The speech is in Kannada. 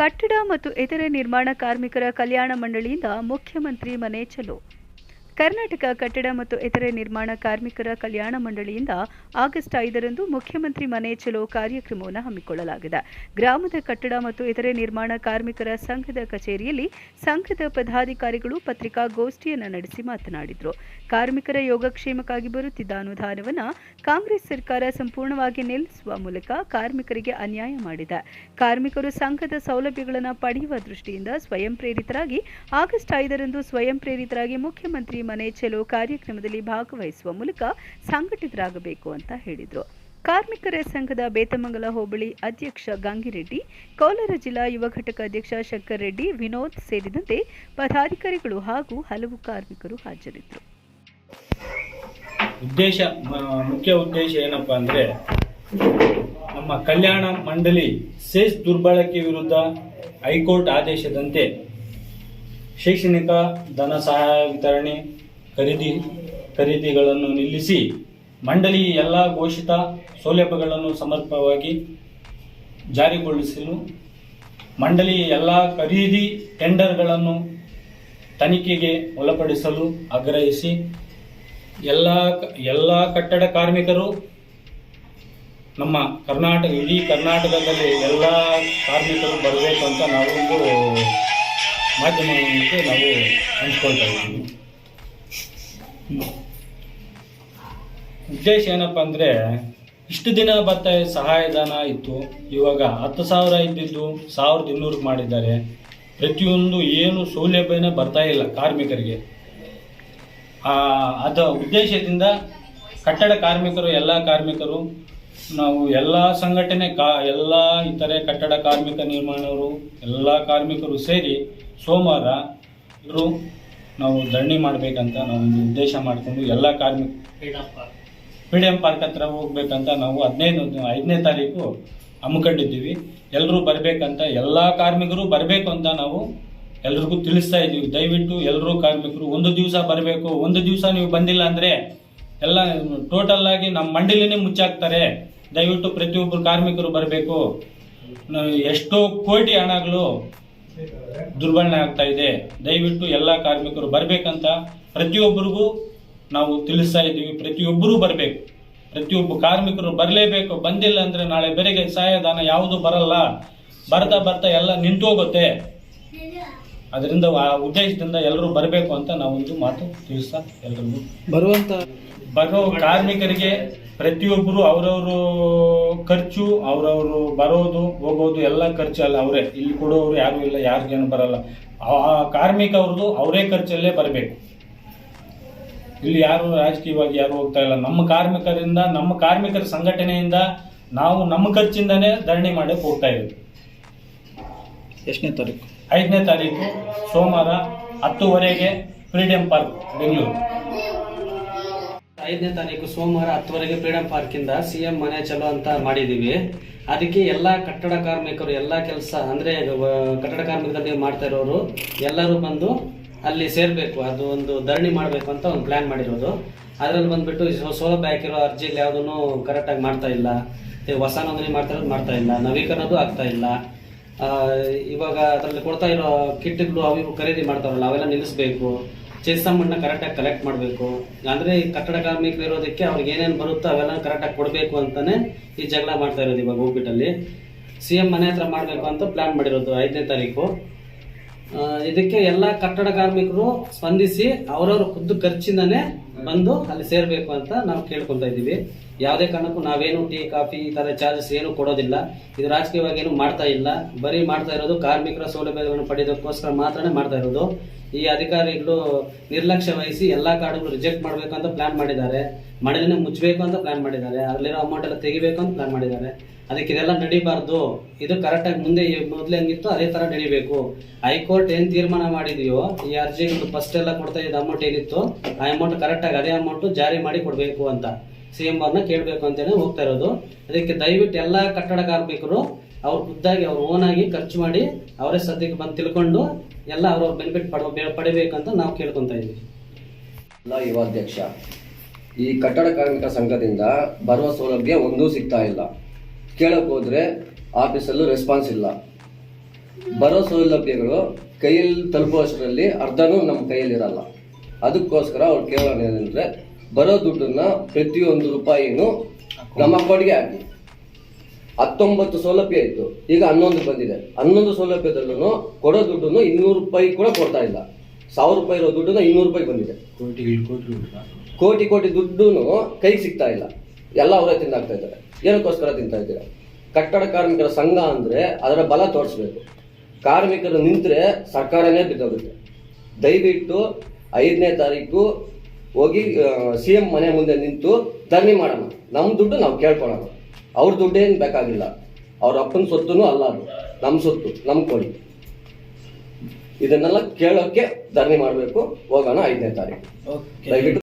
ಕಟ್ಟಡ ಮತ್ತು ಇತರೆ ನಿರ್ಮಾಣ ಕಾರ್ಮಿಕರ ಕಲ್ಯಾಣ ಮಂಡಳಿಯಿಂದ ಮುಖ್ಯಮಂತ್ರಿ ಮನೆ ಚಲೋ. ಕರ್ನಾಟಕ ಕಟ್ಟಡ ಮತ್ತು ಇತರೆ ನಿರ್ಮಾಣ ಕಾರ್ಮಿಕರ ಕಲ್ಯಾಣ ಮಂಡಳಿಯಿಂದ ಆಗಸ್ಟ್ ಐದರಂದು ಮುಖ್ಯಮಂತ್ರಿ ಮನೆ ಚಲೋ ಕಾರ್ಯಕ್ರಮವನ್ನು ಹಮ್ಮಿಕೊಳ್ಳಲಾಗಿದೆ. ಗ್ರಾಮದ ಕಟ್ಟಡ ಮತ್ತು ಇತರೆ ನಿರ್ಮಾಣ ಕಾರ್ಮಿಕರ ಸಂಘದ ಕಚೇರಿಯಲ್ಲಿ ಸಂಘದ ಪದಾಧಿಕಾರಿಗಳು ಪತ್ರಿಕಾಗೋಷ್ಠಿಯನ್ನು ನಡೆಸಿ ಮಾತನಾಡಿದರು. ಕಾರ್ಮಿಕರ ಯೋಗಕ್ಷೇಮಕ್ಕಾಗಿ ಬರುತ್ತಿದ್ದ ಅನುದಾನವನ್ನು ಕಾಂಗ್ರೆಸ್ ಸರ್ಕಾರ ಸಂಪೂರ್ಣವಾಗಿ ನಿಲ್ಲಿಸುವ ಮೂಲಕ ಕಾರ್ಮಿಕರಿಗೆ ಅನ್ಯಾಯ ಮಾಡಿದೆ. ಕಾರ್ಮಿಕರು ಸಂಘದ ಸೌಲಭ್ಯಗಳನ್ನು ಪಡೆಯುವ ದೃಷ್ಟಿಯಿಂದ ಸ್ವಯಂ ಪ್ರೇರಿತರಾಗಿ ಆಗಸ್ಟ್ ಐದರಂದು ಸ್ವಯಂ ಪ್ರೇರಿತರಾಗಿ ಮುಖ್ಯಮಂತ್ರಿ ಮನೆ ಚಲೋ ಕಾರ್ಯಕ್ರಮದಲ್ಲಿ ಭಾಗವಹಿಸುವ ಮೂಲಕ ಸಂಘಟಿತರಾಗಬೇಕು ಅಂತ ಹೇಳಿದರು. ಕಾರ್ಮಿಕರ ಸಂಘದ ಬೇತಮಂಗಲ ಹೋಬಳಿ ಅಧ್ಯಕ್ಷ ಗಂಗಿರೆಡ್ಡಿ, ಕೋಲಾರ ಜಿಲ್ಲಾ ಯುವ ಘಟಕ ಅಧ್ಯಕ್ಷ ಶಂಕರ್ ರೆಡ್ಡಿ ವಿನೋದ್ ಸೇರಿದಂತೆ ಪದಾಧಿಕಾರಿಗಳು ಹಾಗೂ ಹಲವು ಕಾರ್ಮಿಕರು ಹಾಜರಿದ್ದರು. ಉದ್ದೇಶ ಮುಖ್ಯ ಉದ್ದೇಶ ಏನಪ್ಪಾ ಅಂದ್ರೆ, ನಮ್ಮ ಕಲ್ಯಾಣ ಮಂಡಳಿ ಸೇಸ್ ದುರ್ಬಳಕೆ ವಿರುದ್ಧ ಹೈಕೋರ್ಟ್ ಆದೇಶದಂತೆ ಶೈಕ್ಷಣಿಕ ಧನ ಸಹಾಯ ವಿತರಣೆ ಖರೀದಿ, ಖರೀದಿಗಳನ್ನು ನಿಲ್ಲಿಸಿ ಮಂಡಳಿ ಎಲ್ಲ ಘೋಷಿತ ಸೌಲಭ್ಯಗಳನ್ನು ಸಮರ್ಪಕವಾಗಿ ಜಾರಿಗೊಳಿಸಲು ಮಂಡಳಿ ಎಲ್ಲ ಖರೀದಿ ಟೆಂಡರ್ಗಳನ್ನು ತನಿಖೆಗೆ ಒಳಪಡಿಸಲು ಆಗ್ರಹಿಸಿ ಎಲ್ಲ ಎಲ್ಲ ಕಟ್ಟಡ ಕಾರ್ಮಿಕರು ನಮ್ಮ ಕರ್ನಾಟಕ, ಇಡೀ ಕರ್ನಾಟಕದಲ್ಲಿ ಎಲ್ಲ ಕಾರ್ಮಿಕರು ಬರಬೇಕು ಅಂತ ನಾವು ಒಂದು ಮಾಧ್ಯಮಕ್ಕೆ ನಾವು ಹಂಚ್ಕೊಳ್ತಾ ಇದ್ದೀವಿ. ಉದ್ದೇಶ ಏನಪ್ಪ ಅಂದರೆ, ಇಷ್ಟು ದಿನ ಇದ್ದ ಸಹಾಯಧನ ಇತ್ತು. ಇವಾಗ ಹತ್ತು ಸಾವಿರ ಇದ್ದಿದ್ದು ಸಾವಿರದ ಇನ್ನೂರು ಮಾಡಿದ್ದಾರೆ. ಪ್ರತಿಯೊಂದು ಏನು ಸೌಲಭ್ಯನೇ ಬರ್ತಾ ಇಲ್ಲ ಕಾರ್ಮಿಕರಿಗೆ. ಅದ ಉದ್ದೇಶದಿಂದ ಕಟ್ಟಡ ಕಾರ್ಮಿಕರು, ಎಲ್ಲ ಕಾರ್ಮಿಕರು, ನಾವು ಎಲ್ಲ ಸಂಘಟನೆ ಕಾ, ಎಲ್ಲ ಇತರೆ ಕಟ್ಟಡ ಕಾರ್ಮಿಕ ನಿರ್ಮಾಣವರು ಎಲ್ಲ ಕಾರ್ಮಿಕರು ಸೇರಿ ಸೋಮವಾರ ಇವರು ನಾವು ಧರಣಿ ಮಾಡಬೇಕಂತ ನಾವು ಒಂದು ಉದ್ದೇಶ ಮಾಡಿಕೊಂಡು ಎಲ್ಲ ಕಾರ್ಮಿಕ ಪಿ ಡಿ ಎಂ ಪಾರ್ಕ್ ಹತ್ರ ಹೋಗ್ಬೇಕಂತ ನಾವು ಹದಿನೈದು, ಐದನೇ ತಾರೀಕು ಹಮ್ಮಿಕೊಂಡಿದ್ದೀವಿ. ಎಲ್ಲರೂ ಬರಬೇಕಂತ ಎಲ್ಲ ಕಾರ್ಮಿಕರು ಬರಬೇಕು ಅಂತ ನಾವು ಎಲ್ರಿಗೂ ತಿಳಿಸ್ತಾ ಇದ್ದೀವಿ. ದಯವಿಟ್ಟು ಎಲ್ಲರೂ ಕಾರ್ಮಿಕರು ಒಂದು ದಿವಸ ಬರಬೇಕು. ಒಂದು ದಿವಸ ನೀವು ಬಂದಿಲ್ಲ ಅಂದರೆ ಎಲ್ಲ ಟೋಟಲ್ ಆಗಿ ನಮ್ಮ ಮಂಡಳಿನೇ ಮುಚ್ಚಾಕ್ತಾರೆ. ದಯವಿಟ್ಟು ಪ್ರತಿಯೊಬ್ಬರು ಕಾರ್ಮಿಕರು ಬರಬೇಕು. ಎಷ್ಟೋ ಕೋಟಿ ಹಣಗಳು ದುರ್ಬಳನೆ ಆಗ್ತಾ ಇದೆ. ದಯವಿಟ್ಟು ಎಲ್ಲ ಕಾರ್ಮಿಕರು ಬರಬೇಕಂತ ಪ್ರತಿಯೊಬ್ಬರಿಗೂ ನಾವು ತಿಳಿಸ್ತಾ ಇದ್ದೀವಿ. ಪ್ರತಿಯೊಬ್ಬರೂ ಬರಬೇಕು. ಪ್ರತಿಯೊಬ್ಬ ಕಾರ್ಮಿಕರು ಬರಲೇಬೇಕು. ಬಂದಿಲ್ಲ ಅಂದರೆ ನಾಳೆ ಬೆರೆಗೆ ಸಹಾಯಧನ ಯಾವುದು ಬರಲ್ಲ. ಬರ್ತಾ ಬರ್ತಾ ಎಲ್ಲ ನಿಂತು ಹೋಗುತ್ತೆ. ಅದರಿಂದ ಆ ಉದ್ದೇಶದಿಂದ ಎಲ್ಲರೂ ಬರಬೇಕು ಅಂತ ನಾವೊಂದು ಮಾತು ತಿಳಿಸ್ತಾ ಎಲ್ಲರಿಗೂ ಬರುವಂತ ಬರೋ ಕಾರ್ಮಿಕರಿಗೆ ಪ್ರತಿಯೊಬ್ಬರು ಅವರವರು ಖರ್ಚು ಅವರವರು ಬರೋದು ಹೋಗೋದು ಎಲ್ಲ ಖರ್ಚಲ್ಲ ಅಲ್ಲ ಅವರೇ. ಇಲ್ಲಿ ಕೊಡೋರು ಯಾರು ಇಲ್ಲ ಯಾರಿಗೇನು ಬರಲ್ಲ. ಆ ಆ ಕಾರ್ಮಿಕ ಅವ್ರದ್ದು ಅವರೇ ಖರ್ಚಲ್ಲೇ ಬರಬೇಕು. ಇಲ್ಲಿ ಯಾರು ರಾಜಕೀಯವಾಗಿ ಯಾರು ಹೋಗ್ತಾ ಇಲ್ಲ. ನಮ್ಮ ಕಾರ್ಮಿಕರಿಂದ ನಮ್ಮ ಕಾರ್ಮಿಕರ ಸಂಘಟನೆಯಿಂದ ನಾವು ನಮ್ಮ ಖರ್ಚಿಂದನೇ ಧರಣಿ ಮಾಡಕ್ಕೆ ಹೋಗ್ತಾ ಇದ್ದೀವಿ ಎಷ್ಟನೇ ತಾರೀಕು? ಐದನೇ ತಾರೀಕು ಸೋಮವಾರ ಹತ್ತುವರೆಗೆ ಫ್ರೀಡಮ್ ಪಾರ್ಕ್ ಬೆಂಗಳೂರು. ಐದನೇ ತಾರೀಕು ಸೋಮವಾರ ಹತ್ತುವರೆಗೆ ಫ್ರೀಡಂ ಪಾರ್ಕಿಂದ ಸಿ ಎಂ ಮನೆ ಚಲೋ ಅಂತ ಮಾಡಿದೀವಿ ಅದಕ್ಕೆ ಎಲ್ಲ ಕಟ್ಟಡ ಕಾರ್ಮಿಕರು, ಎಲ್ಲ ಕೆಲಸ ಅಂದ್ರೆ ಕಟ್ಟಡ ಕಾರ್ಮಿಕರಲ್ಲಿ ಮಾಡ್ತಾ ಇರೋರು ಎಲ್ಲರೂ ಬಂದು ಅಲ್ಲಿ ಸೇರ್ಬೇಕು. ಅದು ಒಂದು ಧರಣಿ ಮಾಡಬೇಕು ಅಂತ ಒಂದು ಪ್ಲಾನ್ ಮಾಡಿರೋದು. ಅದ್ರಲ್ಲಿ ಬಂದ್ಬಿಟ್ಟು ಸೋಲಭ್ಯ ಹಾಕಿರೋ ಅರ್ಜಿಲಿ ಯಾವುದೂ ಕರೆಕ್ಟಾಗಿ ಮಾಡ್ತಾ ಇಲ್ಲ. ಹೊಸ ನೋಂದಣಿ ಮಾಡ್ತಾ ಇರೋದು ಮಾಡ್ತಾ ಇಲ್ಲ. ನವೀಕರಣದ್ದು ಆಗ್ತಾ ಇಲ್ಲ. ಇವಾಗ ಅದರಲ್ಲಿ ಕೊಡ್ತಾ ಇರೋ ಕಿಟ್ಗಳು ಅವು ಇವು ಖರೀದಿ ಮಾಡ್ತಾರಲ್ಲ, ಅವೆಲ್ಲ ನಿಲ್ಲಿಸ್ಬೇಕು. ಚೆಸ್ಸಮ್ಮನ್ನ ಕರೆಕ್ಟಾಗಿ ಕಲೆಕ್ಟ್ ಮಾಡಬೇಕು. ಅಂದ್ರೆ ಈ ಕಟ್ಟಡ ಕಾರ್ಮಿಕರು ಇರೋದಕ್ಕೆ ಅವ್ರಿಗೆ ಏನೇನು ಬರುತ್ತೋ ಅವೆಲ್ಲ ಕರೆಕ್ಟಾಗಿ ಕೊಡಬೇಕು ಅಂತಾನೆ ಈ ಜಗಳ ಮಾಡ್ತಾ ಇರೋದು ಇವಾಗ ಹೋಗ್ಬಿಟ್ಟಲ್ಲಿ ಸಿ ಎಂ ಮನೆ ಹತ್ರ ಮಾಡಬೇಕು ಅಂತ ಪ್ಲಾನ್ ಮಾಡಿರೋದು ಐದನೇ ತಾರೀಕು. ಇದಕ್ಕೆ ಎಲ್ಲ ಕಟ್ಟಡ ಕಾರ್ಮಿಕರು ಸ್ಪಂದಿಸಿ ಅವರವ್ರ ಖುದ್ದು ಖರ್ಚಿಂದನೇ ಬಂದು ಅಲ್ಲಿ ಸೇರಬೇಕು ಅಂತ ನಾವು ಕೇಳ್ಕೊಳ್ತಾ ಇದ್ದೀವಿ. ಯಾವುದೇ ಕಾರಣಕ್ಕೂ ನಾವೇನು ಟೀ, ಕಾಫಿ ಈ ಥರ ಚಾರ್ಜಸ್ ಏನು ಕೊಡೋದಿಲ್ಲ. ಇದು ರಾಜಕೀಯವಾಗಿ ಏನು ಮಾಡ್ತಾ ಇಲ್ಲ. ಬರೀ ಮಾಡ್ತಾ ಇರೋದು ಕಾರ್ಮಿಕರ ಸೌಲಭ್ಯಗಳನ್ನು ಪಡೆಯೋದಕ್ಕೋಸ್ಕರ ಮಾತ್ರನೇ ಮಾಡ್ತಾ ಇರೋದು. ಈ ಅಧಿಕಾರಿಗಳು ನಿರ್ಲಕ್ಷ್ಯ ವಹಿಸಿ ಎಲ್ಲ ಕಾರ್ಡ್ಗಳು ರಿಜೆಕ್ಟ್ ಮಾಡಬೇಕು ಅಂತ ಪ್ಲಾನ್ ಮಾಡಿದ್ದಾರೆ. ಮನೆಯನ್ನೇ ಮುಚ್ಚಬೇಕು ಅಂತ ಪ್ಲಾನ್ ಮಾಡಿದ್ದಾರೆ. ಅಲ್ಲಿರೋ ಅಮೌಂಟ್ ಎಲ್ಲ ತೆಗಿಬೇಕು ಅಂತ ಪ್ಲಾನ್ ಮಾಡಿದ್ದಾರೆ. ಅದಕ್ಕೆ ಇದೆಲ್ಲ ನಡಿಬಾರ್ದು. ಇದು ಕರೆಕ್ಟಾಗಿ ಮುಂದೆ ಮೊದಲೇ ಹೆಂಗಿತ್ತು ಅದೇ ಥರ ನಡಿಬೇಕು. ಹೈಕೋರ್ಟ್ ಏನು ತೀರ್ಮಾನ ಮಾಡಿದೆಯೋ, ಈ ಅರ್ಜಿಗಳು ಫಸ್ಟ್ ಎಲ್ಲ ಕೊಡ್ತಾ ಇದ್ದ ಅಮೌಂಟ್ ಏನಿತ್ತು, ಆ ಅಮೌಂಟ್ ಕರೆಕ್ಟಾಗಿ ಅದೇ ಅಮೌಂಟು ಜಾರಿ ಮಾಡಿ ಕೊಡಬೇಕು ಅಂತ. ಸಿ ಎಂ ಅವ್ರನ್ನ ಕೇಳಬೇಕು ಅಂತಲೇ ಹೋಗ್ತಾ ಇರೋದು. ಅದಕ್ಕೆ ದಯವಿಟ್ಟು ಎಲ್ಲ ಕಟ್ಟಡ ಕಾರ್ಮಿಕರು ಅವ್ರ ಖುದ್ದಾಗಿ ಅವ್ರು ಓನ್ ಆಗಿ ಖರ್ಚು ಮಾಡಿ ಅವರೇ ಸದ್ಯಕ್ಕೆ ಬಂದು ತಿಳ್ಕೊಂಡು ಎಲ್ಲ ಅವ್ರ ಬೆನಿಫಿಟ್ ಪಡ ಪಡಿಬೇಕಂತ ನಾವು ಕೇಳ್ಕೊತಾ ಇದ್ದೀವಿ ಯುವಾಧ್ಯಕ್ಷ, ಈ ಕಟ್ಟಡ ಕಾರ್ಮಿಕ ಸಂಘದಿಂದ ಬರುವ ಸೌಲಭ್ಯ ಒಂದೂ ಸಿಗ್ತಾ ಇಲ್ಲ. ಕೇಳಕ್ ಹೋದ್ರೆ ಆಫೀಸಲ್ಲೂ ರೆಸ್ಪಾನ್ಸ್ ಇಲ್ಲ. ಬರೋ ಸೌಲಭ್ಯಗಳು ಕೈಯಲ್ಲಿ ತಲುಪುವಷ್ಟರಲ್ಲಿ ಅರ್ಧನೂ ನಮ್ಮ ಕೈಯಲ್ಲಿರಲ್ಲ ಅದಕ್ಕೋಸ್ಕರ ಅವ್ರು ಕೇಳೋಣ ಏನಂದ್ರೆ ಬರೋ ದುಡ್ಡನ್ನ ಪ್ರತಿಯೊಂದು ರೂಪಾಯಿನೂ ನಮ್ಮ ಅಕೌಂಟ್ಗೆ ಹಾಕಿ. ಹತ್ತೊಂಬತ್ತು ಸೌಲಭ್ಯ ಇತ್ತು. ಈಗ ಹನ್ನೊಂದು ಬಂದಿದೆ. ಹನ್ನೊಂದು ಸೌಲಭ್ಯದಲ್ಲೂ ಕೊಡೋ ದುಡ್ಡನ್ನು ಇನ್ನೂರು ರೂಪಾಯಿ ಕೂಡ ಕೊಡ್ತಾ ಇಲ್ಲ. ಸಾವಿರ ರೂಪಾಯಿ ಇರೋ ದುಡ್ಡನ್ನ ಇನ್ನೂರು ರೂಪಾಯಿ ಬಂದಿದೆ. ಕೋಟಿ ಕೋಟಿ ದುಡ್ಡು? ಕೈಗೆ ಸಿಗ್ತಾ ಇಲ್ಲ. ಎಲ್ಲ ಅವರೇ ತಿಂದಾಗ್ತಾ ಇದ್ದಾರೆ. ಏನಕ್ಕೋಸ್ಕರ ತಿಂತಾ ಇದ್ದೀರಾ? ಕಟ್ಟಡ ಕಾರ್ಮಿಕರ ಸಂಘ ಅಂದರೆ ಅದರ ಬಲ ತೋರಿಸ್ಬೇಕು. ಕಾರ್ಮಿಕರು ನಿಂತರೆ ಸರ್ಕಾರನೇ ಬಿದ್ದೋಗುತ್ತೆ. ದಯವಿಟ್ಟು ಐದನೇ ತಾರೀಕು ಹೋಗಿ ಸಿ ಎಂ ಮನೆ ಮುಂದೆ ನಿಂತು ಧರಣಿ ಮಾಡೋಣ. ನಮ್ಮ ದುಡ್ಡು ನಾವು ಕೇಳ್ಕೊಳ್ಳೋಣ. ಅವ್ರ ದುಡ್ಡೇನು ಬೇಕಾಗಿಲ್ಲ. ಅವ್ರ ಅಪ್ಪನ ಸೊತ್ತುನು ಅಲ್ಲ ಅದು. ನಮ್ಮ ಸೊತ್ತು ನಮ್ಮ ಕೊಡಿ ಇದನ್ನೆಲ್ಲ ಕೇಳೋಕ್ಕೆ ಧರಣಿ ಮಾಡಬೇಕು. ಹೋಗೋಣ ಐದನೇ ತಾರೀಕು. ದಯವಿಟ್ಟು